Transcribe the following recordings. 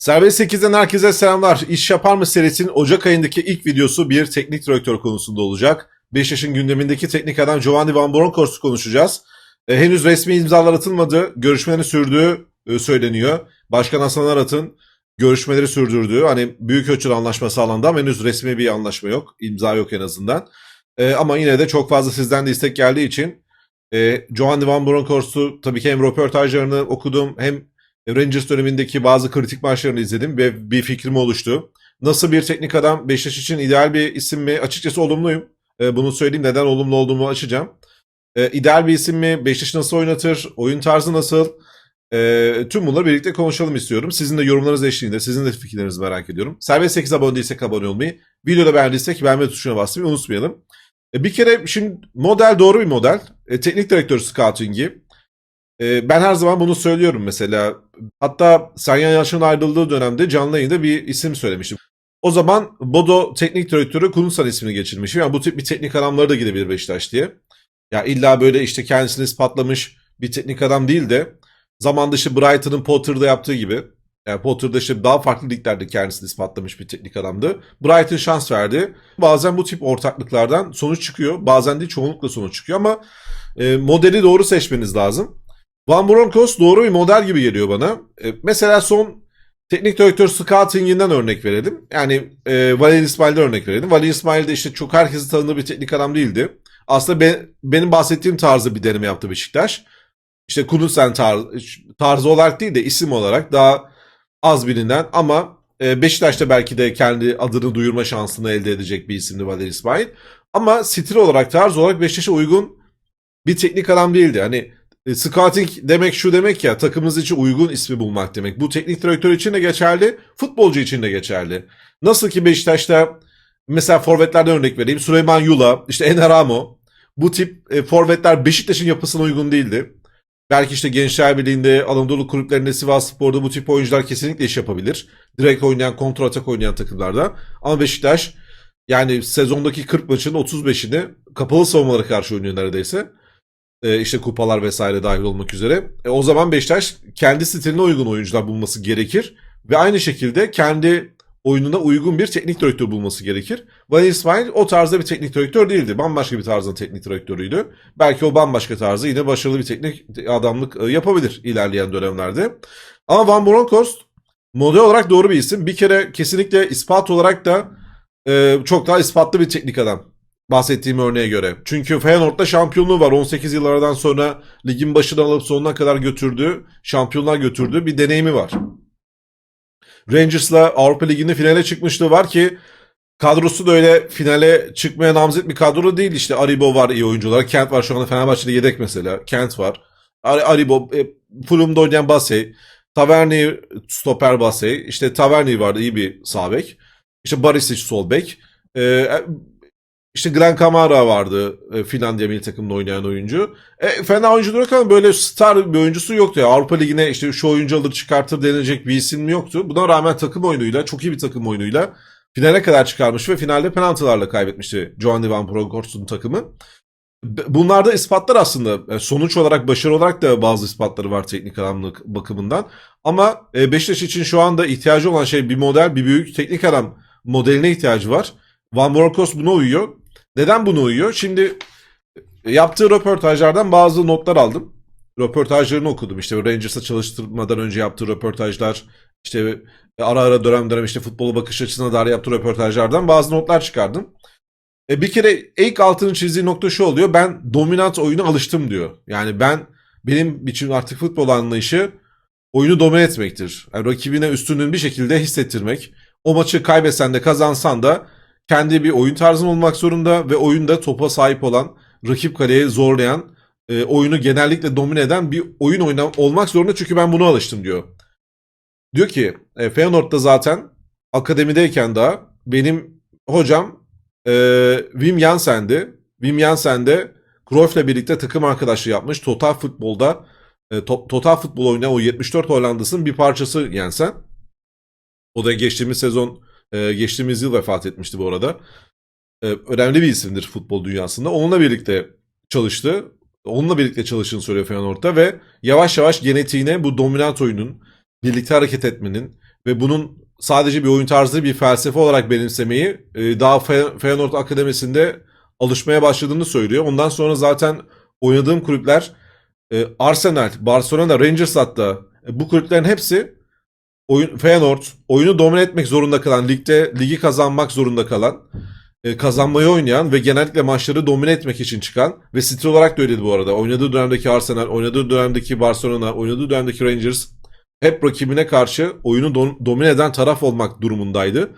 Serbest 8'den herkese selamlar. İş Yapar mı serisinin Ocak ayındaki ilk videosu bir teknik direktör konusunda olacak. Beşiktaş'ın gündemindeki teknik adam Giovanni Van Bronckhorst'u konuşacağız. E, henüz resmi imzalar atılmadı. Görüşmelerin sürdüğü e, söyleniyor. Başkan Hasan Arat'ın görüşmeleri sürdürdüğü hani büyük ölçüde anlaşma sağlandı ama henüz resmi bir anlaşma yok. İmza yok en azından. E, ama yine de çok fazla sizden de istek geldiği için e, Giovanni Van Bronckhorst'u tabii ki hem röportajlarını okudum hem Rangers dönemindeki bazı kritik maçlarını izledim ve bir fikrim oluştu. Nasıl bir teknik adam Beşiktaş için ideal bir isim mi? Açıkçası olumluyum. E, bunu söyleyeyim neden olumlu olduğumu açacağım. E, ideal bir isim mi? Beşiktaş nasıl oynatır? Oyun tarzı nasıl? E, tüm bunları birlikte konuşalım istiyorum. Sizin de yorumlarınız eşliğinde, sizin de fikirlerinizi merak ediyorum. Serbest 8 abone değilsek abone olmayı, videoda beğendiysek beğenme tuşuna basmayı unutmayalım. Bir kere şimdi model doğru bir model. Teknik direktör scouting'i. E, ben her zaman bunu söylüyorum mesela. Hatta Sergen Yalçın'ın ayrıldığı dönemde canlı yayında bir isim söylemiştim. O zaman Bodo teknik direktörü Kunusal ismini geçirmişim. Yani bu tip bir teknik adamları da gidebilir Beşiktaş diye. Ya illa böyle işte kendisini ispatlamış bir teknik adam değil de zaman dışı Brighton'ın Potter'da yaptığı gibi. Yani Potter'da işte daha farklı liglerde kendisini ispatlamış bir teknik adamdı. Brighton şans verdi. Bazen bu tip ortaklıklardan sonuç çıkıyor. Bazen de çoğunlukla sonuç çıkıyor ama e, modeli doğru seçmeniz lazım. Van Bronckhorst doğru bir model gibi geliyor bana. E, mesela son teknik direktör scouting'inden örnek verelim. Yani e, Valerian İsmail'den örnek verelim. Valerian İsmail de işte çok herkesin tanıdığı bir teknik adam değildi. Aslında be, benim bahsettiğim tarzı bir deneme yaptı Beşiktaş. İşte Kunusen tarzı, tarzı olarak değil de isim olarak daha az bilinen ama e, Beşiktaş'ta belki de kendi adını duyurma şansını elde edecek bir isimdi Valerian İsmail. Ama stil olarak, tarz olarak Beşiktaş'a uygun bir teknik adam değildi. Hani e, scouting demek şu demek ya takımınız için uygun ismi bulmak demek. Bu teknik direktör için de geçerli, futbolcu için de geçerli. Nasıl ki Beşiktaş'ta mesela forvetlerden örnek vereyim. Süleyman Yula, işte Ener Amo. Bu tip e, forvetler Beşiktaş'ın yapısına uygun değildi. Belki işte Gençler Birliği'nde, Anadolu kulüplerinde, Sivas Spor'da bu tip oyuncular kesinlikle iş yapabilir. Direkt oynayan, kontrol atak oynayan takımlarda. Ama Beşiktaş yani sezondaki 40 maçın 35'ini kapalı savunmalara karşı oynuyor neredeyse. E, işte kupalar vesaire dahil olmak üzere. E, o zaman Beşiktaş kendi stiline uygun oyuncular bulması gerekir. Ve aynı şekilde kendi oyununa uygun bir teknik direktör bulması gerekir. Van İsmail o tarzda bir teknik direktör değildi. Bambaşka bir tarzın teknik direktörüydü. Belki o bambaşka tarzı yine başarılı bir teknik adamlık e, yapabilir ilerleyen dönemlerde. Ama Van Bronckhorst model olarak doğru bir isim. Bir kere kesinlikle ispat olarak da e, çok daha ispatlı bir teknik adam bahsettiğim örneğe göre. Çünkü Feyenoord'da şampiyonluğu var. 18 yıllardan sonra ligin başına alıp sonuna kadar götürdüğü, şampiyonlar götürdüğü bir deneyimi var. Rangers'la Avrupa Ligi'nde finale çıkmışlığı var ki kadrosu da öyle finale çıkmaya namzet bir kadro değil. İşte Aribo var iyi oyuncular. Kent var şu anda Fenerbahçe'de yedek mesela. Kent var. Ar- Aribo, e, Fulham'da oynayan Basey. Taverni stoper Basey. İşte Taverni vardı iyi bir sağ bek. İşte Barisic sol bek. E, işte Glenn Kamara vardı e, Finlandiya milli takımında oynayan oyuncu. E, fena oyuncu yok ama böyle star bir oyuncusu yoktu. ya. Avrupa Ligi'ne işte şu oyuncu alır çıkartır denilecek bir isim yoktu. Buna rağmen takım oyunuyla, çok iyi bir takım oyunuyla finale kadar çıkarmış ve finalde penaltılarla kaybetmişti Giovanni Van Bronckhorst'un takımı. Bunlarda ispatlar aslında. Yani sonuç olarak, başarı olarak da bazı ispatları var teknik adamlık bakımından. Ama e, Beşiktaş için şu anda ihtiyacı olan şey bir model, bir büyük teknik adam modeline ihtiyacı var. Van Bronckhorst buna uyuyor. Neden bunu uyuyor? Şimdi e, yaptığı röportajlardan bazı notlar aldım. Röportajlarını okudum. İşte Rangers'a çalıştırmadan önce yaptığı röportajlar, işte e, ara ara dönem dönem işte futbolu bakış açısına dair yaptığı röportajlardan bazı notlar çıkardım. E bir kere ilk altını çizdiği nokta şu oluyor. Ben dominant oyuna alıştım diyor. Yani ben benim için artık futbol anlayışı oyunu domine etmektir. Yani rakibine üstünlüğünü bir şekilde hissettirmek. O maçı kaybetsen de kazansan da kendi bir oyun tarzın olmak zorunda ve oyunda topa sahip olan, rakip kaleye zorlayan, e, oyunu genellikle domine eden bir oyun oyna olmak zorunda çünkü ben buna alıştım diyor. Diyor ki e, Feyenoord'da zaten akademideyken daha benim hocam e, Wim Jansen'di. Wim Jansen de Cruyff'la birlikte takım arkadaşlığı yapmış. Total futbolda e, to- total futbol oynayan o 74 Hollanda'sının bir parçası Jansen. O da geçtiğimiz sezon ee, geçtiğimiz yıl vefat etmişti bu arada. Ee, önemli bir isimdir futbol dünyasında. Onunla birlikte çalıştı. Onunla birlikte çalıştığını söylüyor Feyenoord'da ve yavaş yavaş genetiğine bu dominant oyunun, birlikte hareket etmenin, ve bunun sadece bir oyun tarzı bir felsefe olarak benimsemeyi e, daha Fe- Feyenoord Akademisi'nde alışmaya başladığını söylüyor. Ondan sonra zaten oynadığım kulüpler e, Arsenal, Barcelona, Rangers hatta e, bu kulüplerin hepsi oyun Feyenoord oyunu domine etmek zorunda kalan, ligde ligi kazanmak zorunda kalan, e, kazanmayı oynayan ve genellikle maçları domine etmek için çıkan ve stil olarak da öyleydi bu arada. Oynadığı dönemdeki Arsenal, oynadığı dönemdeki Barcelona, oynadığı dönemdeki Rangers hep rakibine karşı oyunu dom- domine eden taraf olmak durumundaydı.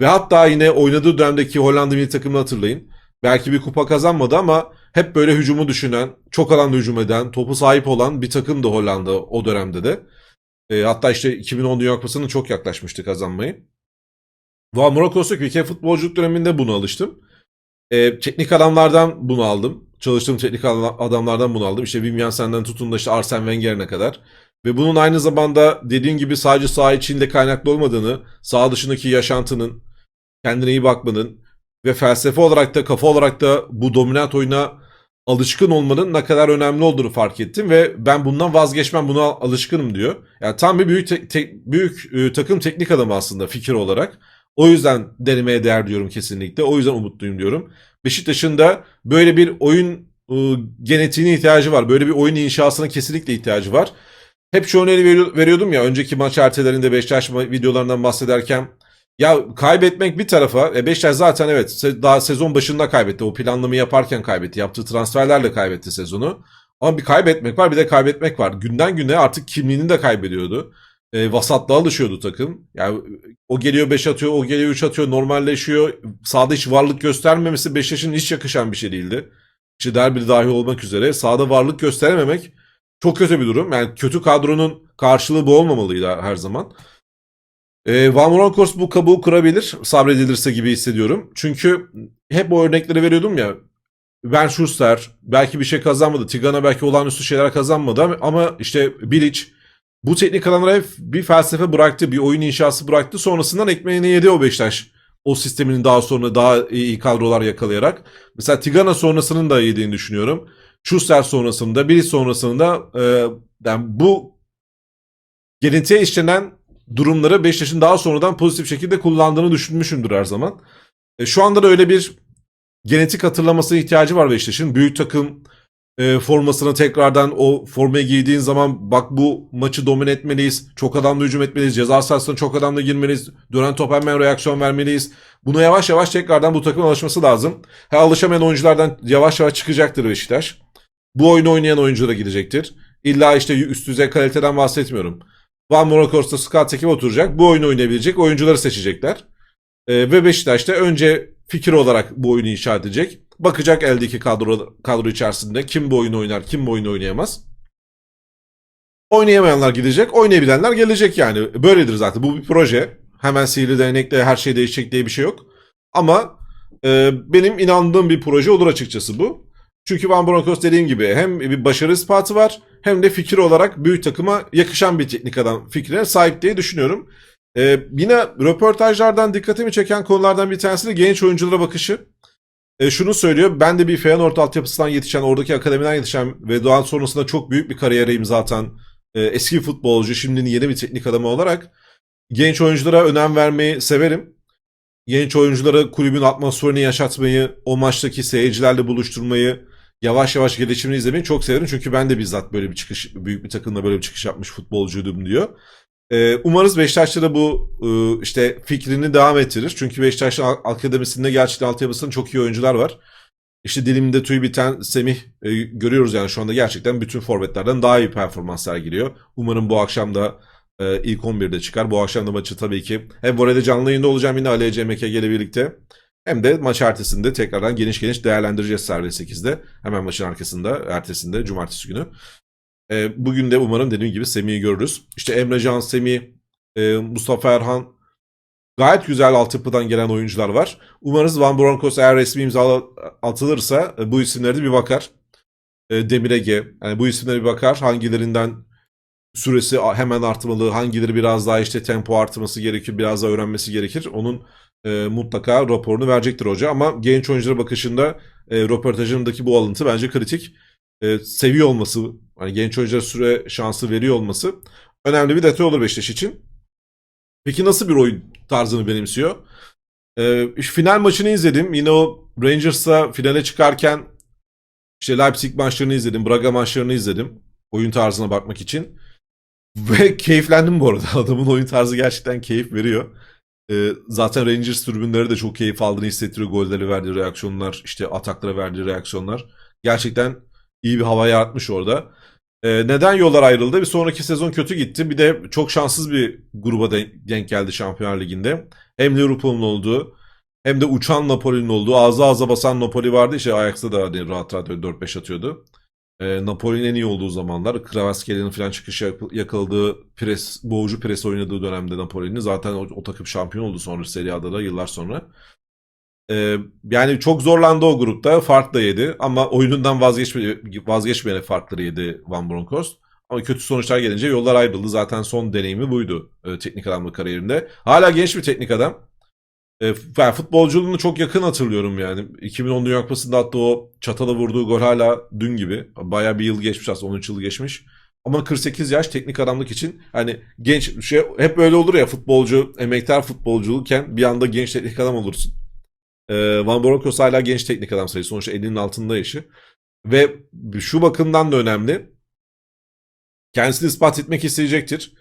Ve hatta yine oynadığı dönemdeki Hollanda milli takımını hatırlayın. Belki bir kupa kazanmadı ama hep böyle hücumu düşünen, çok alanda hücum eden, topu sahip olan bir takımdı Hollanda o dönemde de. E, hatta işte 2010 Dünya Kupası'nı çok yaklaşmıştı kazanmayı. Van Morokos'ta bir kere futbolculuk döneminde bunu alıştım. E, teknik adamlardan bunu aldım. Çalıştığım teknik adam- adamlardan bunu aldım. İşte Wim Jansen'den tutun da işte Arsene Wenger'ine kadar. Ve bunun aynı zamanda dediğin gibi sadece saha içinde kaynaklı olmadığını, saha dışındaki yaşantının, kendine iyi bakmanın ve felsefe olarak da kafa olarak da bu dominant oyuna alışkın olmanın ne kadar önemli olduğunu fark ettim ve ben bundan vazgeçmem buna alışkınım diyor. Yani tam bir büyük te- te- büyük e, takım teknik adamı aslında fikir olarak. O yüzden denemeye değer diyorum kesinlikle. O yüzden umutluyum diyorum. Beşiktaş'ın da böyle bir oyun e, genetiğine ihtiyacı var. Böyle bir oyun inşasına kesinlikle ihtiyacı var. Hep şu örneği veri- veriyordum ya önceki maç ertelerinde Beşiktaş videolarından bahsederken ya kaybetmek bir tarafa e Beşiktaş zaten evet daha sezon başında kaybetti. O planlamayı yaparken kaybetti. Yaptığı transferlerle kaybetti sezonu. Ama bir kaybetmek var bir de kaybetmek var. Günden güne artık kimliğini de kaybediyordu. E, vasatlığa alışıyordu takım. Yani o geliyor 5 atıyor, o geliyor 3 atıyor, normalleşiyor. Sahada hiç varlık göstermemesi Beşiktaş'ın hiç yakışan bir şey değildi. İşte derbi dahil olmak üzere. Sahada varlık gösterememek çok kötü bir durum. Yani kötü kadronun karşılığı bu olmamalıydı her zaman. E, Van Bronckhorst bu kabuğu kırabilir sabredilirse gibi hissediyorum. Çünkü hep o örnekleri veriyordum ya. Ben Schuster belki bir şey kazanmadı. Tigana belki olağanüstü şeyler kazanmadı ama- işte Bilic bu teknik adamlara hep bir felsefe bıraktı, bir oyun inşası bıraktı. Sonrasından ekmeğini yedi o Beşiktaş. O sistemin daha sonra daha iyi kadrolar yakalayarak. Mesela Tigana sonrasının da yediğini düşünüyorum. Schuster sonrasında, Bilic sonrasında e, yani bu genetiğe işlenen durumları Beşiktaş'ın daha sonradan pozitif şekilde kullandığını düşünmüşümdür her zaman. E, şu anda da öyle bir genetik hatırlamasına ihtiyacı var Beşiktaş'ın. Büyük takım e, formasını tekrardan o formayı giydiğin zaman bak bu maçı domine etmeliyiz. Çok adamla hücum etmeliyiz. Ceza sahasına çok adamla girmeliyiz. Dönen top hemen reaksiyon vermeliyiz. Buna yavaş yavaş tekrardan bu takımın alışması lazım. Ha, alışamayan oyunculardan yavaş yavaş çıkacaktır Beşiktaş. Bu oyunu oynayan oyunculara gidecektir. İlla işte üst düzey kaliteden bahsetmiyorum. Van Bronckhorst'ta scout ekibi oturacak. Bu oyunu oynayabilecek oyuncuları seçecekler. Ee, ve Beşiktaş da önce fikir olarak bu oyunu inşa edecek. Bakacak eldeki kadro, kadro içerisinde kim bu oyunu oynar, kim bu oyunu oynayamaz. Oynayamayanlar gidecek, oynayabilenler gelecek yani. Böyledir zaten. Bu bir proje. Hemen sihirli değnekle her şey değişecek diye bir şey yok. Ama e, benim inandığım bir proje olur açıkçası bu. Çünkü Van Bronckhorst dediğim gibi hem bir başarı ispatı var hem de fikir olarak büyük takıma yakışan bir teknik adam fikrine sahip diye düşünüyorum. Ee, yine röportajlardan dikkatimi çeken konulardan bir tanesi de genç oyunculara bakışı. Ee, şunu söylüyor, ben de bir Feyenoord altyapısından yetişen, oradaki akademiden yetişen ve daha sonrasında çok büyük bir kariyere imza atan e, eski futbolcu, şimdinin yeni bir teknik adamı olarak genç oyunculara önem vermeyi severim. Genç oyunculara kulübün atmosferini yaşatmayı, o maçtaki seyircilerle buluşturmayı, yavaş yavaş gelişimini izlemeyi çok severim. Çünkü ben de bizzat böyle bir çıkış, büyük bir takımla böyle bir çıkış yapmış futbolcuydum diyor. Ee, umarız Beşiktaş'ta da bu e, işte fikrini devam ettirir. Çünkü Beşiktaş'ın Ak- akademisinde gerçekten altyapısında çok iyi oyuncular var. İşte dilimde tüy biten Semih e, görüyoruz yani şu anda gerçekten bütün forvetlerden daha iyi performans sergiliyor. Umarım bu akşam da e, ilk 11'de çıkar. Bu akşam da maçı tabii ki hem voleyde canlı yayında olacağım yine Ali Ece MKG birlikte. Hem de maç ertesinde tekrardan geniş geniş değerlendireceğiz Servet 8'de. Hemen maçın arkasında, ertesinde, cumartesi günü. E, bugün de umarım dediğim gibi Semih'i görürüz. İşte Emre Can, Semih, e, Mustafa Erhan gayet güzel altyapıdan gelen oyuncular var. Umarız Van Bronckhorst eğer resmi imza atılırsa e, bu isimlere de bir bakar. E, Demir Ege, yani bu isimlere bir bakar. Hangilerinden süresi hemen artmalı, hangileri biraz daha işte tempo artması gerekir, biraz daha öğrenmesi gerekir. Onun e, mutlaka raporunu verecektir hoca. Ama genç oyunculara bakışında e, röportajındaki bu alıntı bence kritik. E, seviyor olması, hani genç oyunculara süre şansı veriyor olması önemli bir detay olur Beşiktaş için. Peki nasıl bir oyun tarzını benimsiyor? Ee, final maçını izledim. Yine o Rangers'la finale çıkarken işte Leipzig maçlarını izledim. Braga maçlarını izledim. Oyun tarzına bakmak için. Ve keyiflendim bu arada. Adamın oyun tarzı gerçekten keyif veriyor. Ee, zaten Rangers tribünleri de çok keyif aldığını hissettiriyor. Golleri verdiği reaksiyonlar, işte ataklara verdiği reaksiyonlar. Gerçekten iyi bir hava yaratmış orada. Ee, neden yollar ayrıldı? Bir sonraki sezon kötü gitti. Bir de çok şanssız bir gruba denk, geldi Şampiyonlar Ligi'nde. Hem Liverpool'un olduğu hem de uçan Napoli'nin olduğu ağza ağza basan Napoli vardı. İşte Ajax'ta da hani rahat rahat öyle 4-5 atıyordu. Ee, Napoli'nin en iyi olduğu zamanlar. Kravaskeli'nin falan çıkış yak- yakaladığı pres, boğucu pres oynadığı dönemde Napoli'nin. Zaten o, o takım şampiyon oldu sonra Serie A'da da yıllar sonra. Ee, yani çok zorlandı o grupta. Fark da yedi. Ama oyunundan vazgeçme, vazgeçmeyene farkları yedi Van Bronckhorst. Ama kötü sonuçlar gelince yollar ayrıldı. Zaten son deneyimi buydu e, teknik adamlık kariyerinde. Hala genç bir teknik adam. E, yani futbolculuğunu çok yakın hatırlıyorum yani. 2010 Dünya Kupası'nda attığı o çatala vurduğu gol hala dün gibi. Bayağı bir yıl geçmiş aslında 13 yıl geçmiş. Ama 48 yaş teknik adamlık için hani genç şey hep böyle olur ya futbolcu emektar futbolculukken bir anda genç teknik adam olursun. E, Van Bronckhorst hala genç teknik adam sayısı. Sonuçta 50'nin altında yaşı. Ve şu bakımdan da önemli. Kendisini ispat etmek isteyecektir.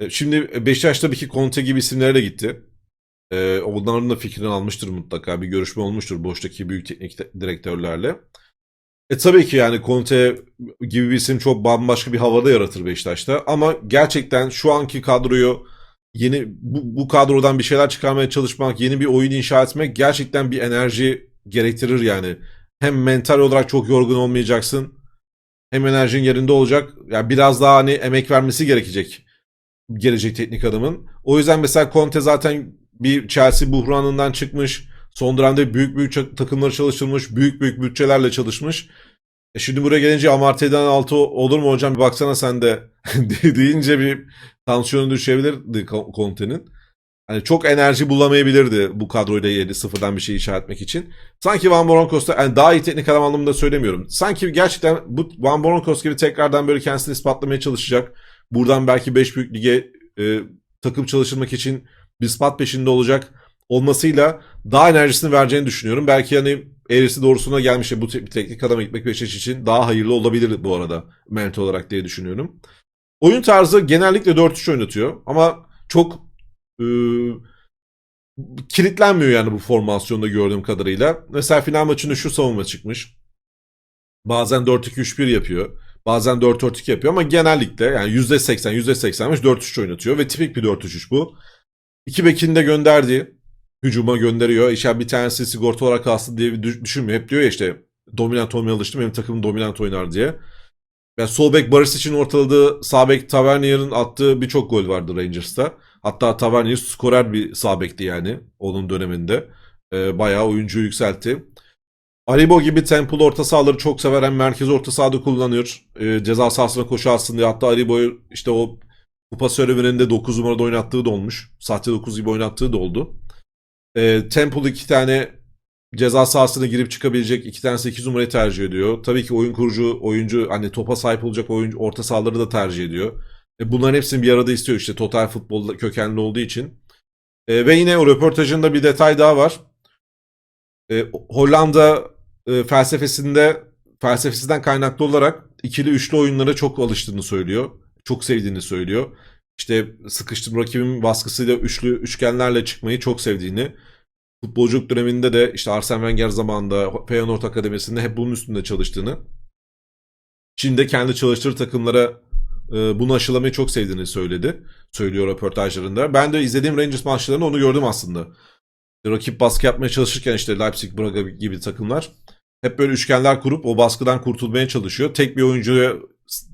E, Şimdi Beşiktaş tabii ki Conte gibi isimlere de gitti. Ee, onların da fikrini almıştır mutlaka. Bir görüşme olmuştur boştaki büyük teknik direktörlerle. E tabii ki yani Conte gibi bir isim çok bambaşka bir havada yaratır Beşiktaş'ta. Ama gerçekten şu anki kadroyu yeni bu, bu kadrodan bir şeyler çıkarmaya çalışmak, yeni bir oyun inşa etmek gerçekten bir enerji gerektirir yani. Hem mental olarak çok yorgun olmayacaksın. Hem enerjin yerinde olacak. Yani biraz daha hani emek vermesi gerekecek gelecek teknik adamın. O yüzden mesela Conte zaten bir Chelsea buhranından çıkmış. Son dönemde büyük büyük ça- takımları çalıştırmış. Büyük büyük bütçelerle çalışmış. E şimdi buraya gelince Amartey'den altı olur mu hocam bir baksana sen de deyince bir tansiyonu düşebilirdi Con- Conte'nin. Hani çok enerji bulamayabilirdi bu kadroyla yeni sıfırdan bir şey inşa etmek için. Sanki Van Bronckhorst'ta yani daha iyi teknik adam anlamında söylemiyorum. Sanki gerçekten bu Van Bronckhorst gibi tekrardan böyle kendisini ispatlamaya çalışacak. Buradan belki 5 büyük lige e, takım çalıştırmak için bir ispat peşinde olacak olmasıyla daha enerjisini vereceğini düşünüyorum. Belki hani eğrisi doğrusuna gelmiş bu te- bir teknik adama gitmek Beşiktaş için daha hayırlı olabilir bu arada mental olarak diye düşünüyorum. Oyun tarzı genellikle 4-3 oynatıyor ama çok e, kilitlenmiyor yani bu formasyonda gördüğüm kadarıyla. Mesela final maçında şu savunma çıkmış. Bazen 4-2-3-1 yapıyor. Bazen 4-4-2 yapıyor ama genellikle yani %80, %85 4-3 oynatıyor ve tipik bir 4-3-3 bu. İki bekini de gönderdi. Hücuma gönderiyor. İşte bir tanesi sigorta olarak kalsın diye düşünmüyor. Hep diyor ya işte dominant olmaya alıştım. Benim takımım dominant oynar diye. Yani sol bek Barış için ortaladığı sağ bek Tavernier'in attığı birçok gol vardı Rangers'ta. Hatta Tavernier skorer bir sağ bekti yani onun döneminde. Ee, bayağı oyuncuyu yükseltti. Aribo gibi tempolu orta sahaları çok sever. Hem merkez orta sahada kullanıyor. Ee, ceza sahasına koşu atsın diye. Hatta Aribo'yu işte o kupa serüveninde 9 numarada oynattığı da olmuş. Sahte 9 gibi oynattığı da oldu. Ee, tempolu iki tane ceza sahasına girip çıkabilecek iki tane 8 numarayı tercih ediyor. Tabii ki oyun kurucu oyuncu hani topa sahip olacak oyuncu orta sahaları da tercih ediyor. E, bunların hepsini bir arada istiyor işte total futbolda kökenli olduğu için. E, ve yine o röportajında bir detay daha var. E, Hollanda e, felsefesinde felsefesinden kaynaklı olarak ikili üçlü oyunlara çok alıştığını söylüyor. Çok sevdiğini söylüyor. İşte sıkıştım rakibin baskısıyla üçlü üçgenlerle çıkmayı çok sevdiğini. Futbolculuk döneminde de işte Arsene Wenger zamanında Feyenoord Akademisi'nde hep bunun üstünde çalıştığını. Şimdi de kendi çalıştığı takımlara e, bunu aşılamayı çok sevdiğini söyledi. Söylüyor röportajlarında. Ben de izlediğim Rangers maçlarında onu gördüm aslında. Rakip baskı yapmaya çalışırken işte Leipzig, Braga gibi takımlar hep böyle üçgenler kurup o baskıdan kurtulmaya çalışıyor. Tek bir oyuncuya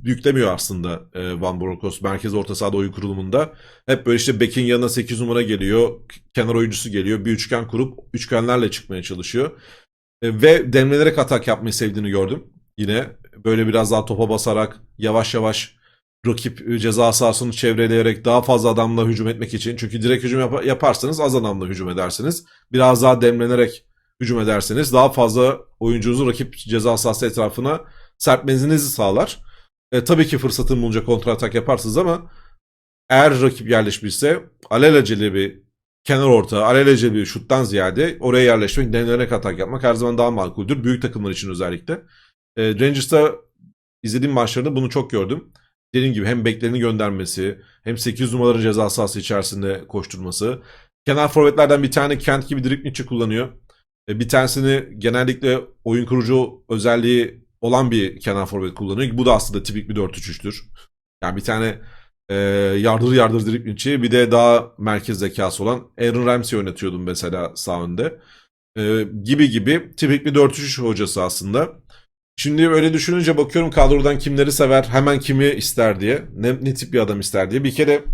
yüklemiyor aslında e, Van Bronckhorst merkez orta sahada oyun kurulumunda. Hep böyle işte bekin yanına 8 numara geliyor, kenar oyuncusu geliyor, bir üçgen kurup üçgenlerle çıkmaya çalışıyor. E, ve demlenerek atak yapmayı sevdiğini gördüm. Yine böyle biraz daha topa basarak yavaş yavaş rakip e, ceza sahasını çevreleyerek daha fazla adamla hücum etmek için. Çünkü direkt hücum yap- yaparsanız az adamla hücum edersiniz. Biraz daha demlenerek hücum ederseniz daha fazla oyuncunuzu rakip ceza sahası etrafına serpmenizi sağlar. E, tabii ki fırsatın bulunca kontra atak yaparsınız ama eğer rakip yerleşmişse alelacele bir kenar orta, alelacele bir şuttan ziyade oraya yerleşmek, denenerek atak yapmak her zaman daha makuldür. Büyük takımlar için özellikle. E, Rangers'ta izlediğim maçlarda bunu çok gördüm. Dediğim gibi hem beklerini göndermesi, hem 8 numaraları ceza sahası içerisinde koşturması. Kenar forvetlerden bir tane Kent gibi driplingçi kullanıyor. E, Bir tanesini genellikle oyun kurucu özelliği olan bir kenar forvet kullanıyor. Bu da aslında tipik bir 4-3-3'tür. Yani bir tane e, yardır yardır driplingçi bir de daha merkez zekası olan Aaron Ramsey oynatıyordum mesela sağ önde. E, gibi gibi tipik bir 4-3-3 hocası aslında. Şimdi öyle düşününce bakıyorum kadrodan kimleri sever, hemen kimi ister diye. Ne, ne tip bir adam ister diye. Bir kere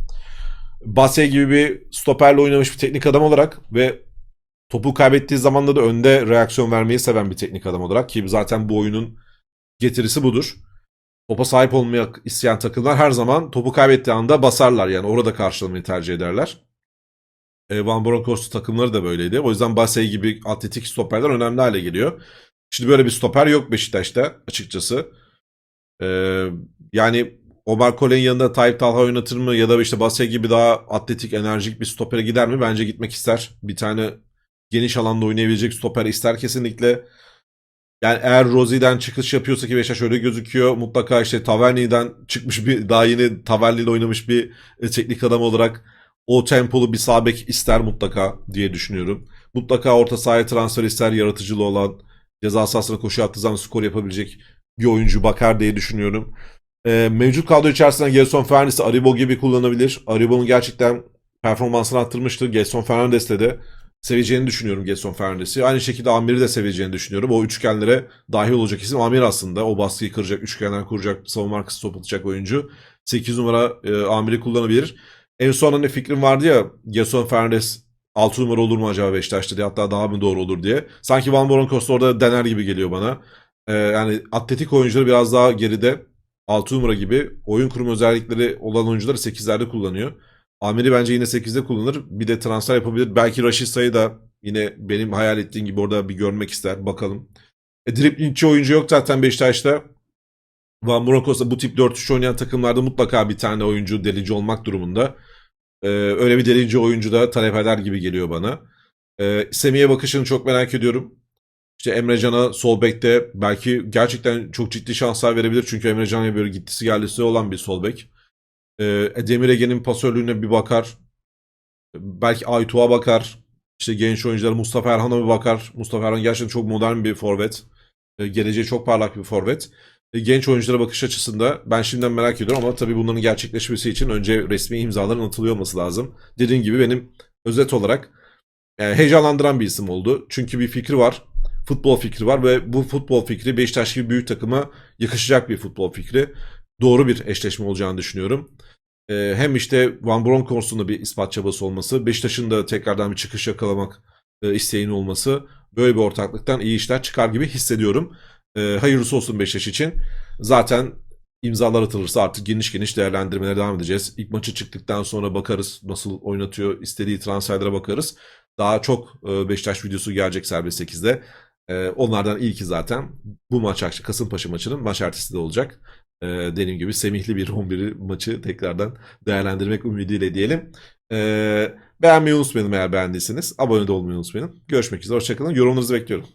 Basya gibi bir stoperle oynamış bir teknik adam olarak ve topu kaybettiği zamanda da önde reaksiyon vermeyi seven bir teknik adam olarak ki zaten bu oyunun getirisi budur. Topa sahip olmaya isteyen takımlar her zaman topu kaybettiği anda basarlar yani orada karşılamayı tercih ederler. E, Van Bronckhorst takımları da böyleydi. O yüzden Basey gibi atletik stoperler önemli hale geliyor. Şimdi böyle bir stoper yok Beşiktaş'ta açıkçası. Ee, yani Omar Kole'nin yanında Tayyip Talha oynatır mı ya da işte Basya gibi daha atletik, enerjik bir stopere gider mi? Bence gitmek ister. Bir tane geniş alanda oynayabilecek stoper ister kesinlikle. Yani eğer Rozi'den çıkış yapıyorsa ki Beşiktaş öyle gözüküyor. Mutlaka işte Taverni'den çıkmış bir daha yeni Taverni ile oynamış bir e, teknik adam olarak o tempolu bir sağ bek ister mutlaka diye düşünüyorum. Mutlaka orta sahaya transfer ister yaratıcılığı olan ceza sahasına koşu attığı zaman skor yapabilecek bir oyuncu bakar diye düşünüyorum. Ee, mevcut kadro içerisinde Gelson Fernandes'i Aribo gibi kullanabilir. Aribo'nun gerçekten performansını arttırmıştı. Gelson Fernandes'le de seveceğini düşünüyorum Gelson Fernandes'i. Aynı şekilde Amir'i de seveceğini düşünüyorum. O üçgenlere dahil olacak isim Amir aslında. O baskıyı kıracak, üçgenler kuracak, savunma arkası top atacak oyuncu. 8 numara e, Amir'i kullanabilir. En son hani fikrim vardı ya Gelson Fernandes 6 numara olur mu acaba Beşiktaş'ta diye hatta daha mı doğru olur diye. Sanki Van Bronckhorst orada dener gibi geliyor bana. Ee, yani atletik oyuncuları biraz daha geride 6 numara gibi oyun kurum özellikleri olan oyuncuları 8'lerde kullanıyor. Amir'i bence yine 8'de kullanır. Bir de transfer yapabilir. Belki Raşit Say'ı da yine benim hayal ettiğim gibi orada bir görmek ister. Bakalım. E, driplingçi oyuncu yok zaten Beşiktaş'ta. Van Bronckhorst'ta bu tip 4-3 oynayan takımlarda mutlaka bir tane oyuncu delici olmak durumunda. Ee, öyle bir delici oyuncu da talep eder gibi geliyor bana. Ee, Semih'e bakışını çok merak ediyorum. İşte Emrecan'a sol bekte belki gerçekten çok ciddi şanslar verebilir. Çünkü Emrecan'a böyle gittisi geldisi olan bir sol bek. Ee, Demir Ege'nin pasörlüğüne bir bakar. Belki Aytuğ'a bakar. İşte genç oyuncular Mustafa Erhan'a bir bakar. Mustafa Erhan gerçekten çok modern bir forvet. Ee, geleceği çok parlak bir forvet. Ee, genç oyunculara bakış açısında ben şimdiden merak ediyorum ama tabii bunların gerçekleşmesi için önce resmi imzaların atılıyor olması lazım. Dediğim gibi benim özet olarak e, heyecanlandıran bir isim oldu. Çünkü bir fikri var. Futbol fikri var ve bu futbol fikri Beşiktaş gibi büyük takıma yakışacak bir futbol fikri. Doğru bir eşleşme olacağını düşünüyorum. E, hem işte Van Bronckhorst'un da bir ispat çabası olması, Beşiktaş'ın da tekrardan bir çıkış yakalamak e, isteğinin olması böyle bir ortaklıktan iyi işler çıkar gibi hissediyorum. E, hayırlısı olsun Beşiktaş için. Zaten imzalar atılırsa artık geniş geniş değerlendirmelere devam edeceğiz. İlk maçı çıktıktan sonra bakarız nasıl oynatıyor, istediği transferlere bakarız. Daha çok e, Beşiktaş videosu gelecek serbest 8'de. E, onlardan ilki zaten bu maç Kasımpaşa maçının maç ertesi de olacak. E, dediğim gibi semihli bir 11 maçı tekrardan değerlendirmek ümidiyle diyelim. E, beğenmeyi unutmayın eğer beğendiyseniz. Abone de olmayı unutmayın. Görüşmek üzere. Hoşçakalın. Yorumlarınızı bekliyorum.